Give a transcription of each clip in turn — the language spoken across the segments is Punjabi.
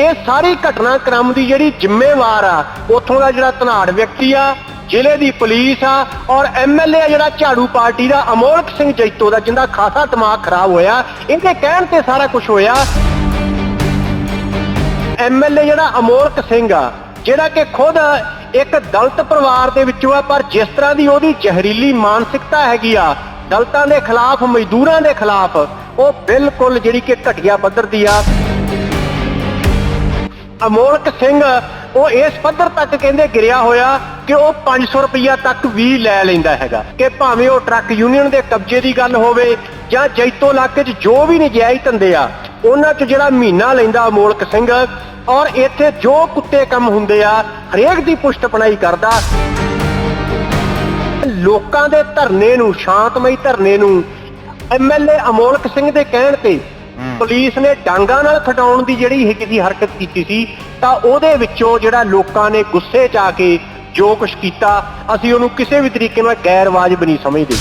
ਇਹ ਸਾਰੀ ਘਟਨਾਕ੍ਰਮ ਦੀ ਜਿਹੜੀ ਜ਼ਿੰਮੇਵਾਰ ਆ, ਉੱਥੋਂ ਦਾ ਜਿਹੜਾ ਧਨਾੜ ਵਿਅਕਤੀ ਆ, ਜ਼ਿਲ੍ਹੇ ਦੀ ਪੁਲਿਸ ਆ, ਔਰ ਐਮਐਲਏ ਜਿਹੜਾ ਝਾੜੂ ਪਾਰਟੀ ਦਾ, ਅਮੋਲਕ ਸਿੰਘ ਜੈਤੋ ਦਾ, ਜਿੰਦਾ ਖਾਸਾ ਦਿਮਾਗ ਖਰਾਬ ਹੋਇਆ। ਇਹਦੇ ਕਹਿਣ ਤੇ ਸਾਰਾ ਕੁਝ ਹੋਇਆ। ਐਮਐਲਏ ਜਿਹੜਾ ਅਮੋਲਕ ਸਿੰਘ ਆ, ਜਿਹੜਾ ਕਿ ਖੁਦ ਇੱਕ ਦਲਿਤ ਪਰਿਵਾਰ ਦੇ ਵਿੱਚੋਂ ਆ, ਪਰ ਜਿਸ ਤਰ੍ਹਾਂ ਦੀ ਉਹਦੀ ਜ਼ਹਿਰੀਲੀ ਮਾਨਸਿਕਤਾ ਹੈਗੀ ਆ, ਦਲਤਾਂ ਦੇ ਖਿਲਾਫ, ਮਜ਼ਦੂਰਾਂ ਦੇ ਖਿਲਾਫ, ਉਹ ਬਿਲਕੁਲ ਜਿਹੜੀ ਕਿ ਘਟੀਆ ਪੱਧਰ ਦੀ ਆ। ਅਮੋਲਕ ਸਿੰਘ, ਉਹ ਇਸ ਪੱਧਰ ਤੱਕ ਕਹਿੰਦੇ ਗਿਰਿਆ ਹੋਇਆ ਕਿ ਉਹ 500 ਰੁਪਈਆ ਤੱਕ ਵੀ ਲੈ ਲੈਂਦਾ ਹੈਗਾ। ਕਿ ਭਾਵੇਂ ਉਹ ਟਰੱਕ ਯੂਨੀਅਨ ਦੇ ਕਬਜ਼ੇ ਦੀ ਗੱਲ ਹੋਵੇ ਜਾਂ ਜੈਤੋ ਇਲਾਕੇ 'ਚ ਜੋ ਵੀ ਨਜਾਇਜ਼ ਧੰਦੇ ਆ, ਉਹਨਾਂ 'ਚ ਜਿਹੜਾ ਮਹੀਨਾ ਲੈਂਦਾ ਅਮੋਲਕ ਸਿੰਘ ਔਰ ਇੱਥੇ ਜੋ ਕੁੱਤੇ ਕੰਮ ਹੁੰਦੇ ਆ, ਹਰੇਕ ਦੀ ਪੁਸ਼ਟ ਪਣਾਈ ਕਰਦਾ। ਲੋਕਾਂ ਦੇ ਧਰਨੇ ਨੂੰ, ਸ਼ਾਂਤਮਈ ਧਰਨੇ ਨੂੰ ਐਮਐਲਏ ਅਮੋਲਕ ਸਿੰਘ ਦੇ ਕਹਿਣ ਤੇ ਪੁਲਿਸ ਨੇ ਡਾਂਗਾ ਨਾਲ ਖਟਾਉਣ ਦੀ ਜਿਹੜੀ ਇਹ ਕਿਸੇ ਹਰਕਤ ਕੀਤੀ ਸੀ, ਤਾਂ ਉਹਦੇ ਵਿੱਚੋਂ ਜਿਹੜਾ ਲੋਕਾਂ ਨੇ ਗੁੱਸੇ 'ਚ ਆ ਕੇ ਜੋ ਕੁਝ ਕੀਤਾ, ਅਸੀਂ ਉਹਨੂੰ ਕਿਸੇ ਵੀ ਤਰੀਕੇ ਨਾਲ ਗੈਰ ਵਾਜਬ ਨਹੀਂ ਸਮਝਦੇ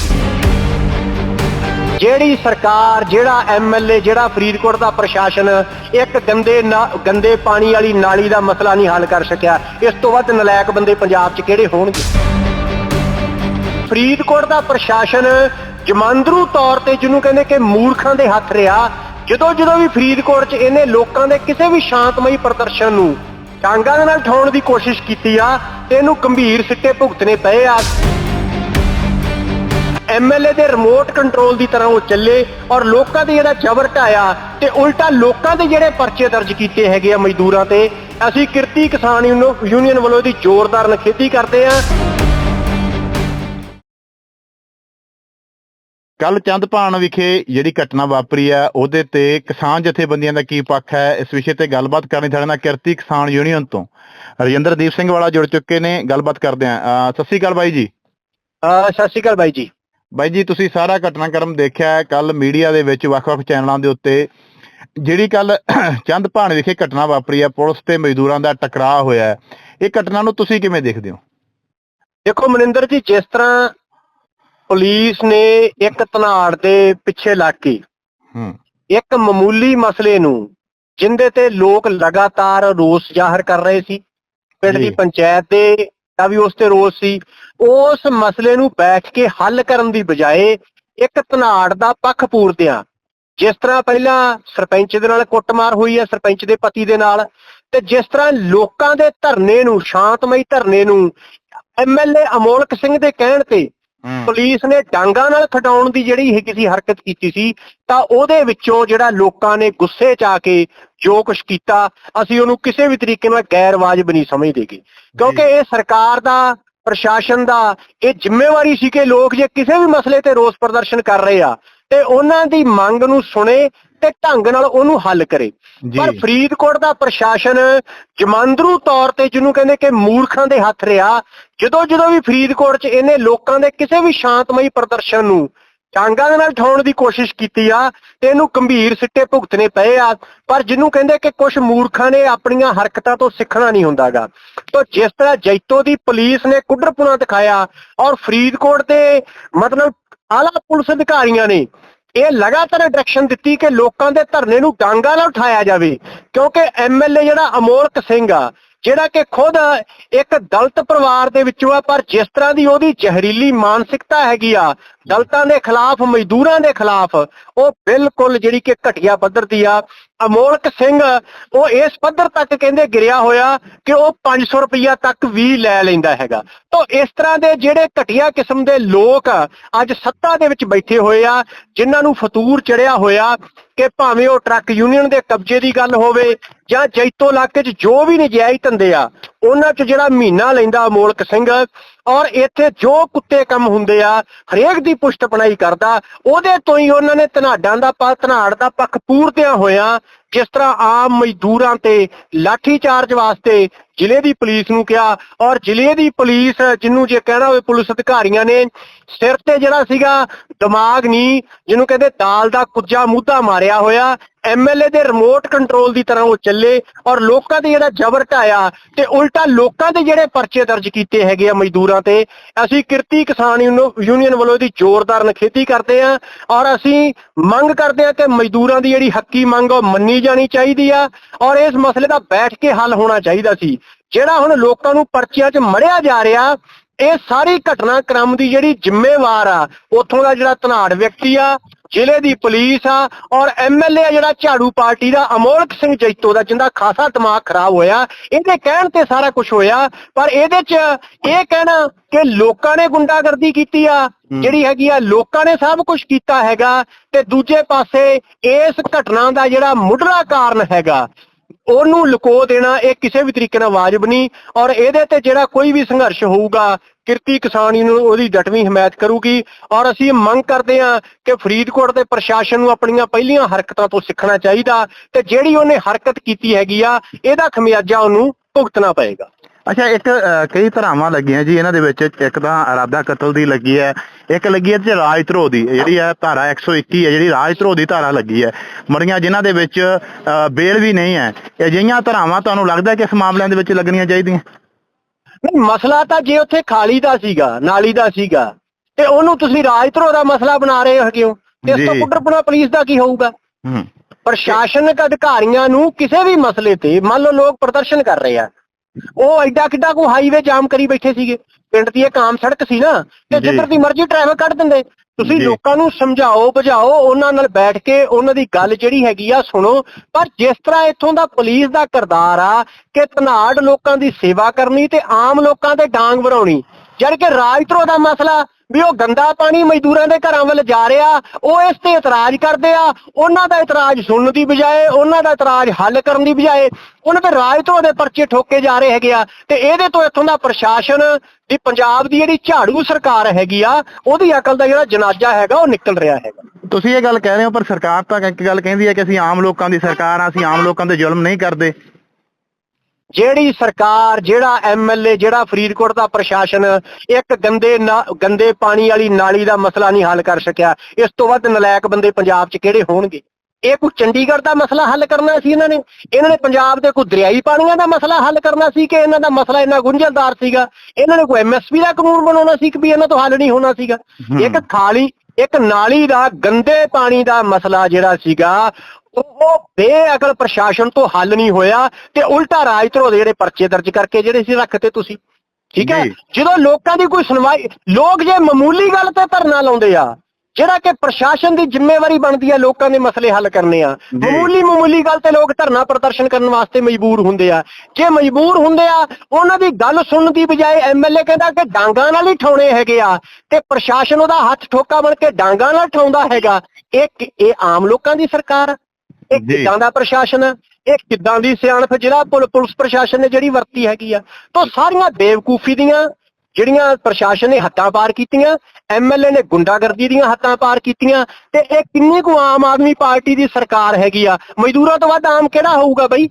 ਜਿਹੜੀ ਸਰਕਾਰ, ਜਿਹੜਾ ਐਮਐਲਏ ਜਿਹੜਾ ਫਰੀਦਕੋਟ ਦਾ ਪ੍ਰਸ਼ਾਸਨ ਇੱਕ ਗੰਦੇ ਨਾ- ਗੰਦੇ ਪਾਣੀ ਵਾਲੀ ਨਾਲੀ ਦਾ ਮਸਲਾ ਨਹੀਂ ਹੱਲ ਕਰ ਸਕਿਆ, ਇਸ ਤੋਂ ਵੱਧ ਨਲਾਇਕ ਬੰਦੇ ਪੰਜਾਬ 'ਚ ਕਿਹੜੇ ਹੋਣਗੇ? ਫਰੀਦਕੋਟ ਦਾ ਪ੍ਰਸ਼ਾਸਨ ਜਮਾਂਦਰੂ ਤੌਰ ਤੇ ਜਿਹਨੂੰ ਕਹਿੰਦੇ ਕਿ ਮੂਰਖਾਂ ਦੇ ਹੱਥ ਰਿਹਾ ਜਦੋਂ ਜਦੋਂ ਵੀ ਫਰੀਦਕੋਟ 'ਚ ਇਹਨੇ ਲੋਕਾਂ ਦੇ ਕਿਸੇ ਵੀ ਸ਼ਾਂਤਮਈ ਪ੍ਰਦਰਸ਼ਨ ਨੂੰ ਟਾਂਗਾਂ ਦੇ ਨਾਲ ਠਾਉਣ ਦੀ ਕੋਸ਼ਿਸ਼ ਕੀਤੀ ਆ, ਤੇ ਇਹਨੂੰ ਗੰਭੀਰ ਸਿੱਟੇ ਭੁਗਤਣੇ ਪਏ ਆ। ਐਮਐਲਏ ਦੇ ਰਿਮੋਟ ਕੰਟਰੋਲ ਦੀ ਤਰ੍ਹਾਂ ਉਹ ਚੱਲੇ ਔਰ ਲੋਕਾਂ ਤੇ ਜਿਹੜਾ ਜ਼ਬਰ ਢਾਇਆ ਤੇ ਉਲਟਾ ਲੋਕਾਂ ਦੇ ਜਿਹੜੇ ਪਰਚੇ ਦਰਜ ਕੀਤੇ ਹੈਗੇ ਆ ਮਜ਼ਦੂਰਾਂ ਤੇ, ਅਸੀਂ ਕਿਰਤੀ ਕਿਸਾਨ ਯੂਨੋ- ਯੂਨੀਅਨ ਵੱਲੋਂ ਇਹਦੀ ਜ਼ੋਰਦਾਰ ਨਿਖੇਧੀ ਕਰਦੇ ਆ। ਕੱਲ ਚੰਦਪਾਣ ਵਿਖੇ ਜਿਹੜੀ ਘਟਨਾ ਵਾਪਰੀ ਹੈ ਉਹਦੇ ਤੇ ਕਿਸਾਨ ਜਥੇਬੰਦੀਆਂ ਦਾ ਕੀ ਪੱਖ ਹੈ? ਇਸ ਵਿਸ਼ੇ ਤੇ ਗੱਲਬਾਤ ਕਰਨੀ ਸਾਡੇ ਨਾਲ ਕਿਰਤੀ ਕਿਸਾਨ ਯੂਨੀਅਨ ਤੋਂ। ਰਜਿੰਦਰਦੀਪ ਸਿੰਘ ਵਾਲਾ ਜੁੜ ਚੁੱਕੇ ਨੇ ਗੱਲਬਾਤ ਕਰਦੇ ਆਂ ਸਤਿ ਸ਼੍ਰੀ ਅਕਾਲ ਬਾਈ ਜੀ। ਸਤਿ ਸ਼੍ਰੀ ਅਕਾਲ ਬਾਈ ਜੀ। ਬਾਈ ਜੀ ਤੁਸੀਂ ਸਾਰਾ ਘਟਨਾਕ੍ਰਮ ਦੇਖਿਆ ਕੱਲ ਮੀਡੀਆ ਦੇ ਵਿੱਚ ਵੱਖ-ਵੱਖ ਚੈਨਲਾਂ ਦੇ ਉੱਤੇ ਜਿਹੜੀ ਕੱਲ ਚੰਦਪਾਣ ਵਿਖੇ ਘਟਨਾ ਵਾਪਰੀ ਹੈ ਪੁਲਿਸ ਤੇ ਮਜ਼ਦੂਰਾਂ ਦਾ ਟਕਰਾਅ ਹੋਇਆ ਇਹ ਘਟਨਾ ਨੂੰ ਤੁਸੀਂ ਕਿਵੇਂ ਦੇਖਦੇ ਹੋ? ਦੇਖੋ ਮਨਿੰਦਰ ਜੀ ਜਿਸ ਤਰ੍ਹਾਂ ਪੁਲਿਸ ਨੇ ਇੱਕ ਧਨਾੜ ਦੇ ਪਿੱਛੇ ਲੱਗ ਕੇ ਹੂੰ ਇੱਕ ਮਾਮੂਲੀ ਮਸਲੇ ਨੂੰ ਜਿੰਦੇ ਤੇ ਲੋਕ ਲਗਾਤਾਰ ਰੋਸ ਜ਼ਾਹਰ ਕਰ ਰਹੇ ਸੀ ਪਿੰਡ ਦੀ। ਪੰਚਾਇਤ ਦੇ ਦਾ ਵੀ ਉਸ ਤੇ ਰੋਸ ਸੀ ਉਸ ਮਸਲੇ ਨੂੰ ਬੈਠ ਕੇ ਹੱਲ ਕਰਨ ਦੀ ਬਜਾਏ ਇੱਕ ਧਨਾੜ ਦਾ ਪੱਖ ਪੂਰਦਿਆਂ ਜਿਸ ਤਰ੍ਹਾਂ ਪਹਿਲਾਂ ਸਰਪੰਚ ਦੇ ਨਾਲ ਕੁੱਟਮਾਰ ਹੋਈ ਹੈ ਸਰਪੰਚ ਦੇ ਪਤੀ ਦੇ ਨਾਲ ਤੇ ਜਿਸ ਤਰ੍ਹਾਂ ਲੋਕਾਂ ਦੇ ਧਰਨੇ ਨੂੰ ਸ਼ਾਂਤਮਈ ਧਰਨੇ ਨੂੰ ਐਮਐਲਏ ਅਮੋਲਕ ਸਿੰਘ ਦੇ ਕਹਿਣ ਤੇ ਪੁਲਿਸ ਨੇ ਡਾਂਗਾ ਨਾਲ ਖਟਾਉਣ ਦੀ ਜਿਹੜੀ ਇਹ ਕਿਸੇ ਹਰਕਤ ਕੀਤੀ ਸੀ ਤਾਂ ਉਹਦੇ ਵਿੱਚੋਂ ਜਿਹੜਾ ਲੋਕਾਂ ਨੇ ਗੁੱਸੇ 'ਚ ਆ ਕੇ ਜੋ ਕੁਝ ਕੀਤਾ ਅਸੀਂ ਉਹਨੂੰ ਕਿਸੇ ਵੀ ਤਰੀਕੇ ਨਾਲ ਗੈਰ ਵਾਜਬ ਨਹੀਂ ਸਮਝਦੇਗੇ ਕਿਉਂਕਿ ਇਹ ਸਰਕਾਰ ਦਾ ਪ੍ਰਸ਼ਾਸਨ ਦਾ ਇਹ ਜ਼ਿੰਮੇਵਾਰੀ ਸੀ ਕਿ ਲੋਕ ਜੇ ਕਿਸੇ ਵੀ ਮਸਲੇ ਤੇ ਰੋਸ ਪ੍ਰਦਰਸ਼ਨ ਕਰ ਰਹੇ ਆ ਤੇ ਉਹਨਾਂ ਦੀ ਮੰਗ ਨੂੰ ਸੁਣੇ ਤੇ ਢੰਗ ਨਾਲ ਉਹਨੂੰ ਹੱਲ ਕਰੇ। ਪਰ ਫਰੀਦਕੋਟ ਦਾ ਪ੍ਰਸ਼ਾਸਨ ਜਮਾਂਦਰੂ ਤੌਰ ਤੇ ਜਿਹਨੂੰ ਕਹਿੰਦੇ ਕਿ ਮੂਰਖਾਂ ਦੇ ਹੱਥ ਰਿਹਾ ਜਦੋਂ ਜਦੋਂ ਵੀ ਫਰੀਦਕੋਟ 'ਚ ਇਹਨੇ ਲੋਕਾਂ ਦੇ ਕਿਸੇ ਵੀ ਸ਼ਾਂਤਮਈ ਪ੍ਰਦਰਸ਼ਨ ਨੂੰ ਟਾਂਗਾਂ ਦੇ ਨਾਲ ਠਾਉਣ ਦੀ ਕੋਸ਼ਿਸ਼ ਕੀਤੀ ਆ ਤੇ ਇਹਨੂੰ ਗੰਭੀਰ ਸਿੱਟੇ ਭੁਗਤਣੇ ਪਏ ਆ ਪਰ ਜਿਹਨੂੰ ਕਹਿੰਦੇ ਕਿ ਕੁਝ ਮੂਰਖਾਂ ਨੇ ਆਪਣੀਆਂ ਹਰਕਤਾਂ ਤੋਂ ਸਿੱਖਣਾ ਨਹੀਂ ਹੁੰਦਾਗਾ। ਤਾਂ ਜਿਸ ਤਰ੍ਹਾਂ ਜੈਤੋ ਦੀ ਪੁਲਿਸ ਨੇ ਕੁੱਡਰਪੁਣਾ ਦਿਖਾਇਆ ਔਰ ਫਰੀਦਕੋਟ ਦੇ ਮਤਲਬ ਆਲਾ ਪੁਲਿਸ ਅਧਿਕਾਰੀਆਂ ਨੇ ਇਹ ਲਗਾਤਾਰ ਡਾਇਰੈਕਸ਼ਨ ਦਿੱਤੀ ਕਿ ਲੋਕਾਂ ਦੇ ਧਰਨੇ ਨੂੰ ਡਾਂਗਾ ਨਾਲ ਉਠਾਇਆ ਜਾਵੇ, ਕਿਉਂਕਿ ਐਮਐਲਏ ਜਿਹੜਾ ਅਮੋਲਕ ਸਿੰਘ ਆ, ਜਿਹੜਾ ਕਿ ਖੁਦ ਇੱਕ ਦਲਤ ਪਰਿਵਾਰ ਦੇ ਵਿੱਚੋਂ ਆ, ਪਰ ਜਿਸ ਤਰ੍ਹਾਂ ਦੀ ਉਹਦੀ ਜ਼ਹਿਰੀਲੀ ਮਾਨਸਿਕਤਾ ਹੈਗੀ ਆ, ਦਲਤਾਂ ਦੇ ਖਿਲਾਫ, ਮਜ਼ਦੂਰਾਂ ਦੇ ਖਿਲਾਫ, ਉਹ ਬਿਲਕੁਲ ਜਿਹੜੀ ਕਿ ਘਟੀਆ ਪੱਧਰ ਦੀ ਆ ਅਮੋਲਕ ਸਿੰਘ, ਉਹ ਇਸ ਪੱਧਰ ਤੱਕ ਕਹਿੰਦੇ ਗਿਰਿਆ ਹੋਇਆ ਕਿ ਉਹ 500 ਰੁਪਈਆ ਤੱਕ ਵੀ ਲੈ ਲੈਂਦਾ ਹੈਗਾ। ਤਾਂ ਇਸ ਤਰ੍ਹਾਂ ਦੇ ਜਿਹੜੇ ਘਟੀਆ ਕਿਸਮ ਦੇ ਲੋਕ ਅੱਜ ਸੱਤਾ ਦੇ ਵਿੱਚ ਬੈਠੇ ਹੋਏ ਆ, ਜਿਨ੍ਹਾਂ ਨੂੰ ਫਤੂਰ ਚੜਿਆ ਹੋਇਆ ਕਿ ਭਾਵੇਂ ਉਹ ਟਰੱਕ ਯੂਨੀਅਨ ਦੇ ਕਬਜ਼ੇ ਦੀ ਗੱਲ ਹੋਵੇ ਜਾਂ ਜੈਤੋ ਇਲਾਕੇ 'ਚ ਜੋ ਵੀ ਨਜਾਇਜ਼ ਧੰਦੇ ਆ, ਉਹਨਾਂ 'ਚ ਜਿਹੜਾ ਮਹੀਨਾ ਲੈਂਦਾ ਅਮੋਲਕ ਸਿੰਘ, ਔਰ ਇੱਥੇ ਜੋ ਕੁੱਤੇ ਕੰਮ ਹੁੰਦੇ ਆ, ਹਰੇਕ ਦੀ ਪੁਸ਼ਟ ਪਣਾਈ ਕਰਦਾ, ਉਹਦੇ ਤੋਂ ਹੀ ਉਹਨਾਂ ਨੇ ਧਨਾਡਾਂ ਦਾ ਪਾ, ਧਨਾੜ ਦਾ ਪੱਖ ਪੂਰਦਿਆਂ ਹੋਇਆ ਜਿਸ ਤਰ੍ਹਾਂ ਆਮ ਮਜ਼ਦੂਰਾਂ ਤੇ ਲਾਠੀ ਚਾਰਜ ਵਾਸਤੇ ਜ਼ਿਲ੍ਹੇ ਦੀ ਪੁਲਿਸ ਨੂੰ ਕਿਹਾ ਔਰ ਜ਼ਿਲ੍ਹੇ ਦੀ ਪੁਲਿਸ ਜਿਹਨੂੰ ਜੇ ਕਹਿਣਾ ਹੋਵੇ ਪੁਲਿਸ ਅਧਿਕਾਰੀਆਂ ਨੇ, ਸਿਰ ਤੇ ਜਿਹੜਾ ਸੀਗਾ ਦਿਮਾਗ ਨਹੀਂ ਜਿਹਨੂੰ ਕਹਿੰਦੇ ਦਾਲ ਦਾ ਕੁੱਜਾ ਮੁੱਦਾ ਮਾਰਿਆ ਹੋਇਆ ਐਮਐਲਏ ਦੇ ਰਿਮੋਟ ਕੰਟਰੋਲ ਦੀ ਤਰ੍ਹਾਂ ਉਹ ਚੱਲੇ ਔਰ ਲੋਕਾਂ ਦੇ ਜਿਹੜਾ ਜ਼ਬਰ ਢਾਇਆ ਤੇ ਉਲਟਾ ਲੋਕਾਂ ਦੇ ਜਿਹੜੇ ਪਰਚੇ ਦਰਜ ਕੀਤੇ ਹੈਗੇ ਆ ਮਜ਼ਦੂਰਾਂ ਤੇ, ਅਸੀਂ ਕਿਰਤੀ ਕਿਸਾਨ ਯੂਨੋ- ਯੂਨੀਅਨ ਵੱਲੋਂ ਇਹਦੀ ਜ਼ੋਰਦਾਰ ਨਿਖੇਧੀ ਕਰਦੇ ਆ ਔਰ ਅਸੀਂ ਮੰਗ ਕਰਦੇ ਆ ਕਿ ਮਜ਼ਦੂਰਾਂ ਦੀ ਜਿਹੜੀ ਹੱਕੀ ਮੰਗ ਉਹ ਮੰਨੀ ਕੀਤੀ ਜਾਣੀ ਚਾਹੀਦੀ ਆ ਔਰ ਇਸ ਮਸਲੇ ਦਾ ਬੈਠ ਕੇ ਹੱਲ ਹੋਣਾ ਚਾਹੀਦਾ ਸੀ। ਜਿਹੜਾ ਹੁਣ ਲੋਕਾਂ ਨੂੰ ਪਰਚੀਆਂ 'ਚ ਮੜਿਆ ਜਾ ਰਿਹਾ, ਇਹ ਸਾਰੀ ਘਟਨਾ ਕ੍ਰਮ ਦੀ ਜਿਹੜੀ ਜ਼ਿੰਮੇਵਾਰ ਆ, ਉੱਥੋਂ ਦਾ ਜਿਹੜਾ ਧਨਾੜ ਵਿਅਕਤੀ ਆ ਜ਼ਿਲ੍ਹੇ ਦੀ ਪੁਲਿਸ ਆ ਔਰ ਐਮਐਲਏ ਆ ਜਿਹੜਾ ਝਾੜੂ ਪਾਰਟੀ ਦਾ ਅਮੋਲਕ ਸਿੰਘ ਜੈਤੋ ਦਾ ਜਿੰਦਾ ਖਾਸਾ ਦਿਮਾਗ ਖਰਾਬ ਹੋਇਆ। ਇਹਦੇ ਕਹਿਣ ਤੇ ਸਾਰਾ ਕੁਝ ਹੋਇਆ ਪਰ ਇਹਦੇ 'ਚ ਇਹ ਕਹਿਣਾ ਕਿ ਲੋਕਾਂ ਨੇ ਗੁੰਡਾਗਰਦੀ ਕੀਤੀ ਆ ਜਿਹੜੀ ਹੈਗੀ ਆ ਲੋਕਾਂ ਨੇ ਸਭ ਕੁਝ ਕੀਤਾ ਹੈਗਾ ਤੇ ਦੂਜੇ ਪਾਸੇ ਇਸ ਘਟਨਾ ਦਾ ਜਿਹੜਾ ਮੁੱਢਲਾ ਕਾਰਨ ਹੈਗਾ ਉਹਨੂੰ ਲੁਕੋ ਦੇਣਾ, ਇਹ ਕਿਸੇ ਵੀ ਤਰੀਕੇ ਨਾਲ ਵਾਜਬ ਨਹੀਂ। ਔਰ ਇਹਦੇ ਤੇ ਜਿਹੜਾ ਕੋਈ ਵੀ ਸੰਘਰਸ਼ ਹੋਊਗਾ, ਕਿਰਤੀ ਕਿਸਾਨ ਨੂੰ ਉਹਦੀ ਡਟਵੀਂ ਹਮਾਇਤ ਕਰੂਗੀ। ਔਰ ਅਸੀਂ ਮੰਗ ਕਰਦੇ ਹਾਂ ਕਿ ਫਰੀਦਕੋਟ ਦੇ ਪ੍ਰਸ਼ਾਸਨ ਨੂੰ ਆਪਣੀਆਂ ਪਹਿਲੀਆਂ ਹਰਕਤਾਂ ਤੋਂ ਸਿੱਖਣਾ ਚਾਹੀਦਾ ਤੇ ਜਿਹੜੀ ਉਹਨੇ ਹਰਕਤ ਕੀਤੀ ਹੈਗੀ ਆ, ਇਹਦਾ ਖਮਿਆਜਾ ਉਹਨੂੰ ਭੁਗਤਣਾ ਪਏਗਾ। ਅੱਛਾ ਇੱਕ ਕਈ ਧਰਾਵਾਂ ਲੱਗੀਆਂ ਜੀ ਇਹਨਾਂ ਦੇ ਵਿੱਚ। ਇੱਕ ਤਾਂ ਇਰਾਦਾ ਕਤਲ ਦੀ ਲੱਗੀ ਹੈ ਇੱਕ ਲੱਗੀ ਹੈ ਤੇ ਰਾਜ ਧਰੋਹ ਦੀ। ਜਿਹੜੀ ਹੈ ਧਾਰਾ 121 ਹੈ ਜਿਹੜੀ ਰਾਜ ਧਰੋਹ ਦੀ ਧਾਰਾ ਲੱਗੀ ਹੈ। ਮਰੀਆਂ ਜਿਨ੍ਹਾਂ ਦੇ ਵਿੱਚ ਬੇਲ ਵੀ ਨਹੀਂ ਹੈ। ਅਜਿਹੀਆਂ ਧਰਾਵਾਂ ਤੁਹਾਨੂੰ ਲੱਗਦਾ ਕਿ ਇਸ ਮਾਮਲਿਆਂ ਦੇ ਵਿੱਚ ਲੱਗਣੀਆਂ ਚਾਹੀਦੀਆਂ? ਨਹੀਂ ਮਸਲਾ ਤਾਂ ਜੇ ਉੱਥੇ ਖਾਲੀ ਦਾ ਸੀਗਾ ਨਾਲੀ ਦਾ ਸੀਗਾ ਤੇ ਉਹਨੂੰ ਤੁਸੀਂ ਰਾਜ ਧਰੋਹ ਦਾ ਮਸਲਾ ਬਣਾ ਰਹੇ ਹੋ ਤੇ ਇਸ ਤੋਂ ਜੀ। ਪੁੱਟਰਪੁਣਾ ਪੁਲਿਸ ਦਾ ਕੀ ਹੋਊਗਾ? ਹੂੰ। ਪ੍ਰਸ਼ਾਸਨਿਕ ਅਧਿਕਾਰੀਆਂ ਨੂੰ ਕਿਸੇ ਵੀ ਮਸਲੇ ਤੇ ਮੰਨ ਲਓ ਲੋਕ ਪ੍ਰਦਰਸ਼ਨ ਕਰ ਰਹੇ ਆ ਉਹ ਐਡਾ ਕਿੱਡਾ ਕੋ ਹਾਈਵੇ ਜਾਮ ਕਰੀ ਬੈਠੇ ਸੀਗੇ ਪਿੰਡ ਦੀ ਇੱਕ ਆਮ ਸੜਕ ਸੀ ਨਾ ਤੇ। ਜਿੱਧਰ ਦੀ ਮਰਜ਼ੀ ਟ੍ਰੈਫਿਕ ਕੱਢ ਦਿੰਦੇ ਤੁਸੀਂ। ਲੋਕਾਂ ਨੂੰ ਸਮਝਾਓ ਬੁਝਾਓ ਉਹਨਾਂ ਨਾਲ ਬੈਠ ਕੇ ਉਹਨਾਂ ਦੀ ਗੱਲ ਜਿਹੜੀ ਹੈਗੀ ਆ ਸੁਣੋ ਪਰ ਜਿਸ ਤਰ੍ਹਾਂ ਇੱਥੋਂ ਦਾ ਪੁਲਿਸ ਦਾ ਕਿਰਦਾਰ ਆ ਕਿ ਧਨਾੜ ਲੋਕਾਂ ਦੀ ਸੇਵਾ ਕਰਨੀ ਤੇ ਆਮ ਲੋਕਾਂ ਤੇ ਡਾਂਗ ਵਰਾਉਣੀ ਜਦ ਕਿ ਰਾਜਧਰੋ ਦਾ ਮਸਲਾ ਵੀ ਉਹ ਗੰਦਾ ਪਾਣੀ ਮਜ਼ਦੂਰਾਂ ਦੇ ਘਰਾਂ ਵੱਲ ਜਾ ਰਿਹਾ, ਉਹ ਇਸ ਤੇ ਇਤਰਾਜ਼ ਕਰਦੇ ਆ, ਉਹਨਾਂ ਦਾ ਇਤਰਾਜ਼ ਸੁਣਨ ਦੀ ਬਜਾਏ, ਉਹਨਾਂ ਦਾ ਇਤਰਾਜ਼ ਹੱਲ ਕਰਨ ਦੀ ਬਜਾਏ, ਉਹਨਾਂ ਤੇ ਰਾਜਧਰੋ ਦੇ ਪਰਚੇ ਠੋਕੇ ਜਾ ਰਹੇ ਹੈਗੇ ਆ, ਤੇ ਇਹਦੇ ਤੋਂ ਇੱਥੋਂ ਦਾ ਪ੍ਰਸ਼ਾਸਨ ਦੀ ਪੰਜਾਬ ਦੀ ਜਿਹੜੀ ਝਾੜੂ ਸਰਕਾਰ ਹੈਗੀ ਆ, ਉਹਦੀ ਅਕਲ ਦਾ ਜਿਹੜਾ ਜਨਾਜ਼ਾ ਹੈਗਾ, ਉਹ ਨਿਕਲ ਰਿਹਾ ਹੈਗਾ। ਤੁਸੀਂ ਇਹ ਗੱਲ ਕਹਿ ਰਹੇ ਹੋ, ਪਰ ਸਰਕਾਰ ਤਾਂ ਇੱਕ ਗੱਲ ਕਹਿੰਦੀ ਹੈ ਕਿ ਅਸੀਂ ਆਮ ਲੋਕਾਂ ਦੀ ਸਰਕਾਰ ਆ, ਅਸੀਂ ਆਮ ਲੋਕਾਂ ਤੇ ਜ਼ੁਲਮ ਨਹੀਂ ਕਰਦੇ। ਜਿਹੜੀ ਸਰਕਾਰ, ਜਿਹੜਾ ਐਮਐਲਏ ਜਿਹੜਾ ਫਰੀਦਕੋਟ ਦਾ ਪ੍ਰਸ਼ਾਸਨ ਇੱਕ ਗੰਦੇ ਨਾ- ਗੰਦੇ ਪਾਣੀ ਵਾਲੀ ਨਾਲੀ ਦਾ ਮਸਲਾ ਨਹੀਂ ਹੱਲ ਕਰ ਸਕਿਆ, ਇਸ ਤੋਂ ਵੱਧ ਨਲਾਇਕ ਬੰਦੇ ਪੰਜਾਬ 'ਚ ਕਿਹੜੇ ਹੋਣਗੇ? ਇਹ ਕੋਈ ਚੰਡੀਗੜ੍ਹ ਦਾ ਮਸਲਾ ਹੱਲ ਕਰਨਾ ਸੀ ਇਹਨਾਂ ਨੇ? ਇਹਨਾਂ ਨੇ ਪੰਜਾਬ ਦੇ ਕੋਈ ਦਰਿਆਈ ਪਾਣੀਆਂ ਦਾ ਮਸਲਾ ਹੱਲ ਕਰਨਾ ਸੀ ਕਿ ਇਹਨਾਂ ਦਾ ਮਸਲਾ ਇੰਨਾ ਗੁੰਝਲਦਾਰ ਸੀਗਾ? ਇਹਨਾਂ ਨੇ ਕੋਈ ਐਮਐਸਪੀ ਦਾ ਕਾਨੂੰਨ ਬਣਾਉਣਾ ਸੀ ਕਿ ਵੀ ਇਹਨਾਂ ਤੋਂ ਹੱਲ ਨਹੀਂ ਹੋਣਾ ਸੀਗਾ। ਇੱਕ ਖਾਲੀ ਇੱਕ ਨਾਲੀ ਦਾ ਗੰਦੇ ਪਾਣੀ ਦਾ ਮਸਲਾ ਜਿਹੜਾ ਸੀਗਾ ਉਹ ਬੇਅਕਲ ਪ੍ਰਸ਼ਾਸਨ ਤੋਂ ਹੱਲ ਨਹੀਂ ਹੋਇਆ ਤੇ ਉਲਟਾ ਰਾਜ ਧਰੋ ਦੇ ਜਿਹੜੇ ਪਰਚੇ ਦਰਜ ਕਰਕੇ ਜਿਹੜੇ ਸੀ ਰੱਖਤੇ ਤੁਸੀਂ। ਠੀਕ ਹੈ। ਜਦੋਂ ਲੋਕਾਂ ਦੀ ਕੋਈ ਸੁਣਵਾਈ ਲੋਕ ਜੇ ਮਾਮੂਲੀ ਗੱਲ ਤੇ ਧਰਨਾ ਲਾਉਂਦੇ ਆ ਜਿਹੜਾ ਕਿ ਪ੍ਰਸ਼ਾਸਨ ਦੀ ਜ਼ਿੰਮੇਵਾਰੀ ਬਣਦੀ ਆ ਲੋਕਾਂ ਦੇ ਮਸਲੇ ਹੱਲ ਕਰਨੇ ਆ। ਮਾਮੂਲੀ ਮਾਮੂਲੀ ਗੱਲ ਤੇ ਲੋਕ ਧਰਨਾ ਪ੍ਰਦਰਸ਼ਨ ਕਰਨ ਵਾਸਤੇ ਮਜਬੂਰ ਹੁੰਦੇ ਆ ਜੇ ਮਜਬੂਰ ਹੁੰਦੇ ਆ ਉਹਨਾਂ ਦੀ ਗੱਲ ਸੁਣਨ ਦੀ ਬਜਾਏ ਐਮਐਲਏ ਕਹਿੰਦਾ ਕਿ ਡਾਂਗਾਂ ਨਾਲ ਹੀ ਠਾਉਣੇ ਹੈਗੇ ਆ ਤੇ ਪ੍ਰਸ਼ਾਸਨ ਉਹਦਾ ਹੱਥ ਠੋਕਾ ਬਣ ਕੇ ਡਾਂਗਾਂ ਨਾਲ ਠਾਉਂਦਾ ਹੈਗਾ ਇਹ ਇਹ ਆਮ ਲੋਕਾਂ ਦੀ ਸਰਕਾਰ? ਇਹ। ਕਿੱਦਾਂ ਦਾ ਪ੍ਰਸ਼ਾਸਨ ਆ? ਇਹ ਕਿੱਦਾਂ ਦੀ ਸਿਆਣਪ ਜਿਹੜਾ ਪੁਲ- ਪੁਲਿਸ ਪ੍ਰਸ਼ਾਸਨ ਨੇ ਜਿਹੜੀ ਵਰਤੀ ਹੈਗੀ ਆ ਤਾਂ ਸਾਰੀਆਂ ਬੇਵਕੂਫੀ ਦੀਆਂ ਜਿਹੜੀਆਂ ਪ੍ਰਸ਼ਾਸਨ ਨੇ ਹੱਥਾਂ ਪਾਰ ਕੀਤੀਆਂ ਐਮਐਲਏ ਨੇ ਗੁੰਡਾਗਰਦੀ ਦੀਆਂ ਹੱਥਾਂ ਪਾਰ ਕੀਤੀਆਂ ਤੇ ਇਹ ਕਿੰਨੀ ਕੁ ਆਮ ਆਦਮੀ ਪਾਰਟੀ ਦੀ ਸਰਕਾਰ ਹੈਗੀ ਆ? ਮਜ਼ਦੂਰਾਂ ਤੋਂ ਵੱਧ ਆਮ ਕਿਹੜਾ ਹੋਊਗਾ ਬਈ?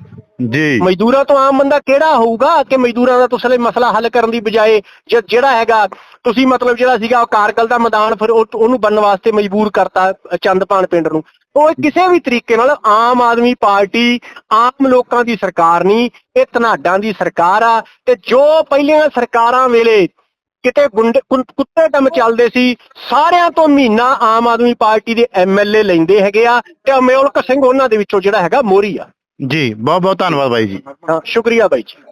ਜੀ। ਮਜ਼ਦੂਰਾਂ ਤੋਂ ਆਮ ਬੰਦਾ ਕਿਹੜਾ ਹੋਊਗਾ ਕਿ ਮਜ਼ਦੂਰਾਂ ਦਾ ਤੁਸੀਂ ਮਸਲਾ ਹੱਲ ਕਰਨ ਦੀ ਬਜਾਏ ਜ- ਜਿਹੜਾ ਹੈਗਾ ਤੁਸੀਂ ਮਤਲਬ ਜਿਹੜਾ ਸੀਗਾ ਉਹ ਕਾਰਗਲ ਦਾ ਮੈਦਾਨ ਫਿਰ ਉਹ- ਉਹਨੂੰ ਬਣਨ ਵਾਸਤੇ ਮਜਬੂਰ ਕਰਤਾ ਚੰਦਪਾਨ ਪਿੰਡ ਨੂੰ। ਉਹ ਕਿਸੇ ਵੀ ਤਰੀਕੇ ਨਾਲ ਆਮ ਆਦਮੀ ਪਾਰਟੀ ਆਮ ਲੋਕਾਂ ਦੀ ਸਰਕਾਰ ਨਹੀਂ ਇਹ ਧਨਾਡਾਂ ਦੀ ਸਰਕਾਰ ਆ ਤੇ ਜੋ ਪਹਿਲੀਆਂ ਸਰਕਾਰਾਂ ਵੇਲੇ ਕਿਤੇ ਗੁੰਡੇ ਕੁੱਤੇ ਕੰਮ ਚੱਲਦੇ ਸੀ। ਸਾਰਿਆਂ ਤੋਂ ਮਹੀਨਾ ਆਮ ਆਦਮੀ ਪਾਰਟੀ ਦੇ ਐਮਐਲਏ ਲੈਂਦੇ ਹੈਗੇ ਆ ਤੇ ਅਮੋਲਕ ਸਿੰਘ ਉਹਨਾਂ ਦੇ ਵਿੱਚੋਂ ਜਿਹੜਾ ਹੈਗਾ ਮੋਰੀ ਆ। ਜੀ ਬਹੁਤ ਬਹੁਤ ਧੰਨਵਾਦ ਬਾਈ ਜੀ। ਹਾਂ, ਸ਼ੁਕਰੀਆ ਬਾਈ ਜੀ।